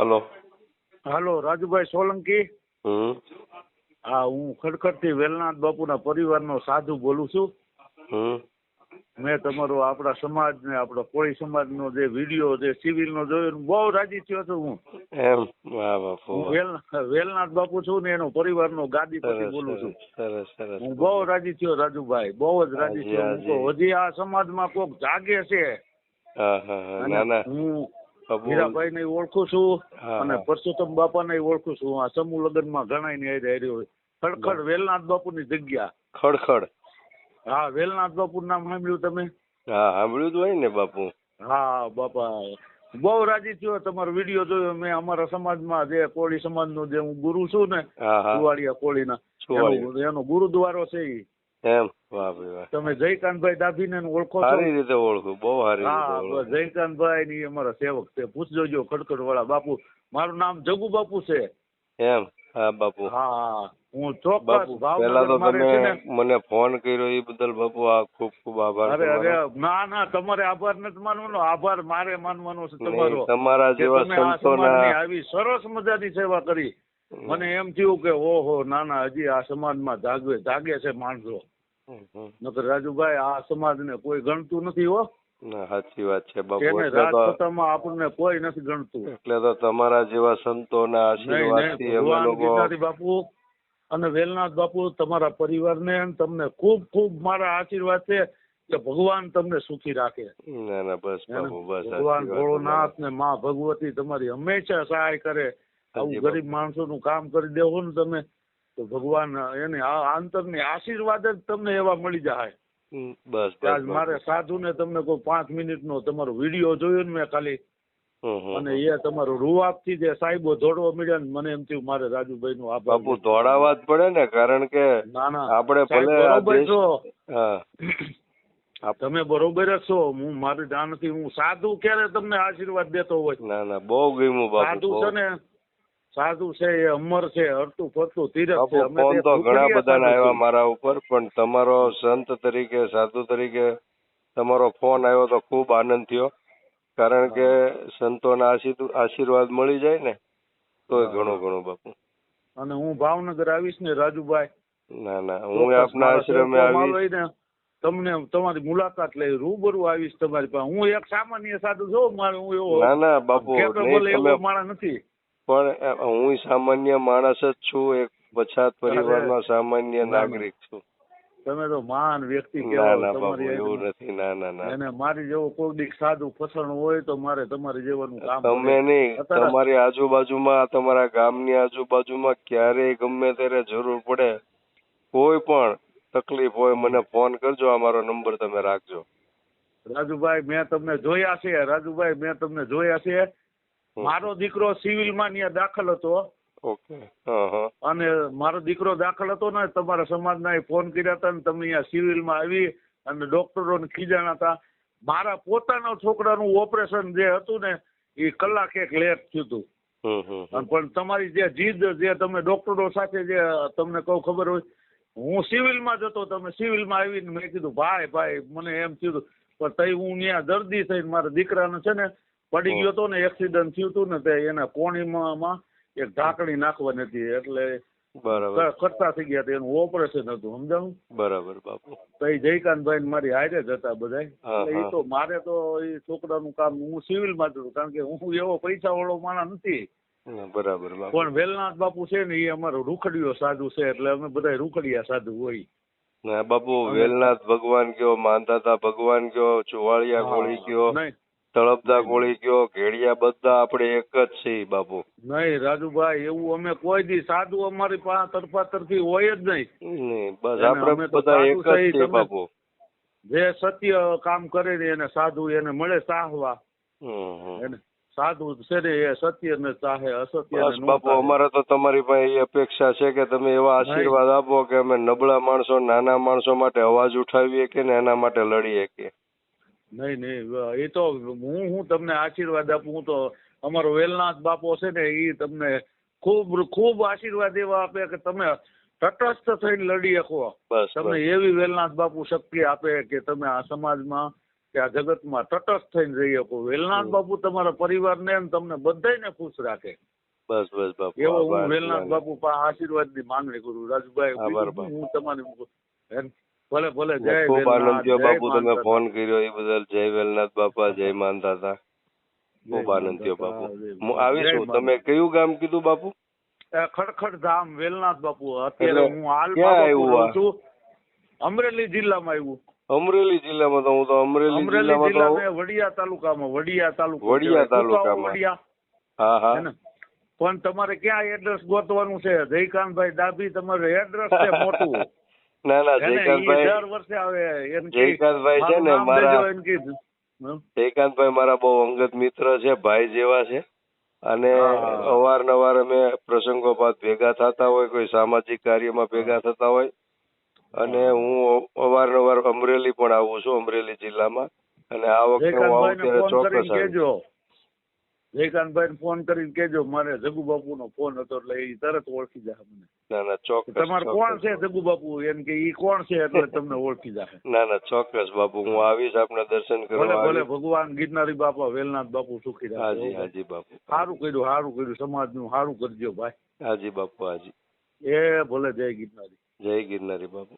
Hello. Hello Rajubhai Solanki. Hmm. હા હું ખડખડથી વેલનાથ બાપુના પરિવારનો સાધુ બોલું છું. હમ. મેં તમારો આપણા સમાજ ને આપણા કોળી સમાજનો જે વીડિયો જે સિવિલનો જોયો બહુ રાજી થયો છું હું. એમ? વાહ બાપુ વેલનાથ બાપુ છું ને એનો પરિવાર નો ગાદીપતિ પછી બોલું છું. હું બહુ રાજી થયો રાજુભાઈ બહુ જ રાજી થયો. હાજી. હજી આ સમાજમાં કોક જાગે છે. હા અને ના ઓળખું છું અને. પરસોત્તમ બાપા ને ઓળખું છું. આ સમૂહ લગ્નમાં ઘણા ને હારે ખડખડ વેલનાથ બાપુ ની જગ્યા. ખડખડ. હા વેલનાથ બાપુ નામ સાંભળ્યું તમે? હા સાંભળ્યું તો હોય ને બાપુ. હા બાપા. બહુ રાજી થયો તમારો વીડિયો જોયો. મેં અમારા સમાજમાં જે કોળી સમાજનો જે હું ગુરુ છું ને દિવાળીયા કોળી ના કોળીના એનો ગુરુદ્વારો છે એમ? વાહ વાહ. તમે જયકાંતભાઈ દાભીને ઓળખો સારી રીતે ઓળખું બહુ સારી હા જયકાંતભાઈ ની અમારા સેવક છે. પૂછજો જો ખડખડ વાળા બાપુ. મારું નામ જગુ બાપુ છે. એમ? હા બાપુ. હા હા. ચોક્કસ પેલા તો તમે મને ફોન કર્યો એ બદલ બાપુ આ ખૂબ ખૂબ આભાર અરે અરે ના ના તમારે આભાર નથી માનવાનો. આભાર મારે માનવાનો છે તમારો. તમારા જેવા સંતોના આવી સરસ મજાની સેવા કરી. મને એમ થયું કે ઓહો ના ના હજી આ સમાજમાં જાગે જાગે છે માણસો. નકર રાજુભાઈ આ સમાજને કોઈ ગણતું નથી હો. સાચી વાત છે બાપુ રાજપતામાં આપણને કોઈ નથી ગણતું. એટલે તો તમારા જેવા સંતોના આશીર્વાદથી અમે લોકો બાપુ અને વેલનાથ બાપુ તમારા પરિવારને અને તમને ખૂબ ખૂબ મારા આશીર્વાદ છે કે ભગવાન તમને સુખી રાખે. ના ના બસ બાપુ બસ ભગવાન ભોળોનાથ ને માં ભગવતી તમારી હંમેશા સહાય કરે. આવું. ગરીબ માણસોનું કામ કરી દેવો ને તમે તો ભગવાન એને આ આંતરની આશીર્વાદ જ તમને એવા મળી જાય. બસ આજ મારે. સાધુને તમને કોઈ પાંચ મિનિટનો તમારો વીડિયો જોયો ને મેં ખાલી અને એ તમારો રૂવાબથી જે સાહેબો દોડવા મળ્યા ને મને એમ થયું મારે રાજુભાઈ નું આભાર. બાપુ ધોડાવા જ પડે ને કારણ કે ના ના. આપણે સાહેબ ભલે છો? તમે બરોબર જ છો. હું મારી જાણ નથી હું સાધુ ક્યારે તમને આશીર્વાદ દેતો હોય? ના ના બહુ ગમ્યું સાધુ છે ને સાધુ છે એ અમર છે હરતું ફરતું તીરથ છે. ફોન તો ઘણા બધા આવ્યા મારા ઉપર પણ તમારો સંત તરીકે સાધુ તરીકે તમારો ફોન આવ્યો તો ખૂબ આનંદ થયો. કારણ કે સંતોના આશીર્- આશીર્વાદ મળી જાય ને તો ઘણું ઘણું બાપુ. અને હું ભાવનગર આવીશ ને રાજુભાઈ. ના ના હું આપના મારા આશ્રમે આવીશ. તમને તમારી મુલાકાત લઈ રૂબરૂ આવીશ તમારી પાસે. હું એક સામાન્ય સાધુ છું મારે હું એવો ના ના બાપુ તમે માણસ નથી. પણ હું સામાન્ય માણસ જ છું એક પછાત પરિવારનો સામાન્ય. નાગરિક છું. તમે તો મહાન વ્યક્તિ ના ના બાપુ એવું નથી. ના ના ના. મારી જેવો કોઈ દીક સાધુ ફસણ હોય તો મારે તમારે જેવાનું કામ તમે નહીં તમારી આજુબાજુમાં તમારા ગામની આજુબાજુમાં ક્યારેય ગમે ત્યારે જરૂર પડે કોઈ પણ તકલીફ હોય મને ફોન કરજો આ મારો નંબર તમે રાખજો. રાજુભાઈ મેં તમને જોયા છે રાજુભાઈ મેં તમને જોયા છે. મારો દીકરો સિવિલમાં ત્યાં દાખલ હતો. ઓકે. અને મારો દીકરો દાખલ હતો ને તમારા સમાજના એ ફોન કર્યા હતા ને તમે અહીંયા સિવિલમાં આવી અને ડોક્ટરોને ખીજાણા હતા. મારા પોતાના છોકરાનું ઓપરેશન જે હતું ને એ કલાક એક લેટ થયું હતું. પણ તમારી જે જીદ જે તમે ડોક્ટરો સાથે જે તમને કહું ખબર હોય હું સિવિલમાં જતો તમે સિવિલમાં આવીને મેં કીધું ભાઈ ભાઈ મને એમ થયું. પણ તઈ હું ત્યાં દર્દી થઈને મારા દીકરાને છે ને પડી ગયો હતો ને એક્સિડન્ટ થયું હતું ને તે એના કોણીમાં એક ઢાંકણી નાખવાની હતી. એટલે બરાબર. કરતા થઈ ગયા એનું ઓપરેશન હતું સમજાવું બરાબર બાપુ. તો એ જયકાંતભાઈ ને મારી હારે જ હતા બધા. એ તો મારે તો એ છોકરાનું કામ હું સિવિલમાં હતું કારણ કે હું એવો પૈસા વાળો માણસ નથી. બરાબર પણ વેલનાથ બાપુ છે ને એ અમારો રૂખડીયો સાધુ છે એટલે અમે બધા રૂખડિયા સાધુ હોય. ના બાપુ વેલનાથ ભગવાન કયો માનતા ભગવાન કયો ચુવાળિયા કોળી કયો નહીં. તળપદા કોળી કયો ઘેડિયા બધા આપણે એક જ છીએ બાપુ. નહીં રાજુભાઈ એવું અમે કોઈ દી સાધુ અમારી પાસે તરફા તરફી હોય જ નહીં. બસ આપણે બધા એક જ છે, છીએ બાપુ. જે સત્ય કામ કરે ને એને સાધુ એને મળે ચાહવા. સાધુ છે ને એ સત્ય ને ચાહે અસત્ય બાપુ અમારે તો તમારી પાસે એ અપેક્ષા છે કે તમે એવા આશીર્વાદ આપો કે અમે નબળા માણસો નાના માણસો માટે અવાજ ઉઠાવીએ કે ને એના માટે લડીએ કે. નહીં નહીં એ તો હું હું તમને આશીર્વાદ આપું હું તો અમારો વેલનાથ બાપો છે ને એ તમને ખૂબ ખૂબ આશીર્વાદ એવા આપે કે તમે તટસ્થ થઈને લડી શકો. તમને એવી વેલનાથ બાપુ શક્તિ આપે કે તમે આ સમાજમાં કે આ જગતમાં તટસ્થ થઈને રહી શકો. વેલનાથ બાપુ તમારા પરિવારને અને તમને બધાને ખુશ રાખે. બસ બસ બાપુ એવો હું વેલનાથ બાપુ પાસે આશીર્વાદની માંગણી કરું રાજુભાઈ હું તમારી ભલે ભલે જય ખૂબ આનંદ થયો બાપુ તમે ફોન કર્યો એ બદલ જય વેલનાથ બાપા જય માનતા હતા ખૂબ આનંદ થયો બાપુ. હું આવીશું તમે કયું ગામ કીધું બાપુ? ખડખડ ધામ વેલનાથ બાપુ. અત્યારે હું હાલ આવ્યું છું. અમરેલી જિલ્લામાં આવ્યું. અમરેલી જિલ્લામાં તો હું તો અમરેલી અમરેલી જિલ્લામાં તો વડિયા તાલુકામાં વડિયા તાલુકો વડિયા તાલુકામાં. હા હા. પણ તમારે ક્યાં એડ્રેસ ગોતવાનું છે? જયકાંતભાઈ ડાભી તમારે એડ્રેસ છે મોટું. ના ના? જયકાંતભાઈ દર વર્ષે આવે જયકાંતભાઈ છે ને મારા? જયકાંતભાઈ મારા બહુ અંગત મિત્ર છે ભાઈ જેવા છે. અને. અવારનવાર અમે પ્રસંગો બાદ ભેગા થતા હોય કોઈ સામાજિક કાર્યમાં ભેગા થતા હોય. અને હું. અવારનવાર અમરેલી પણ આવું છું અમરેલી જિલ્લામાં. અને આ વખતે હું આવું ત્યારે ચોક્કસ કરીને જયકાંતભાઈને ફોન કરીને કેજો મારે જગુ બાપુનો ફોન હતો એટલે એ તરત ઓળખી જાય મને. ના ના ચોક્કસ તમારે કોણ છે જગુ બાપુ એમ કે ઈ કોણ છે એટલે તમને ઓળખી જાય ના ના ચોક્કસ બાપુ હું આવીશ આપના દર્શન કરવા ભલે. ભગવાન ગિરનારી બાપા વેલનાથ બાપુ સુખી હાજી રાખે હાજી બાપુ. સારું કર્યું સારું કર્યું સમાજનું સારું કરજો ભાઈ. હાજી બાપુ હાજી. એ ભલે જય ગિરનારી. જય ગિરનારી બાપુ.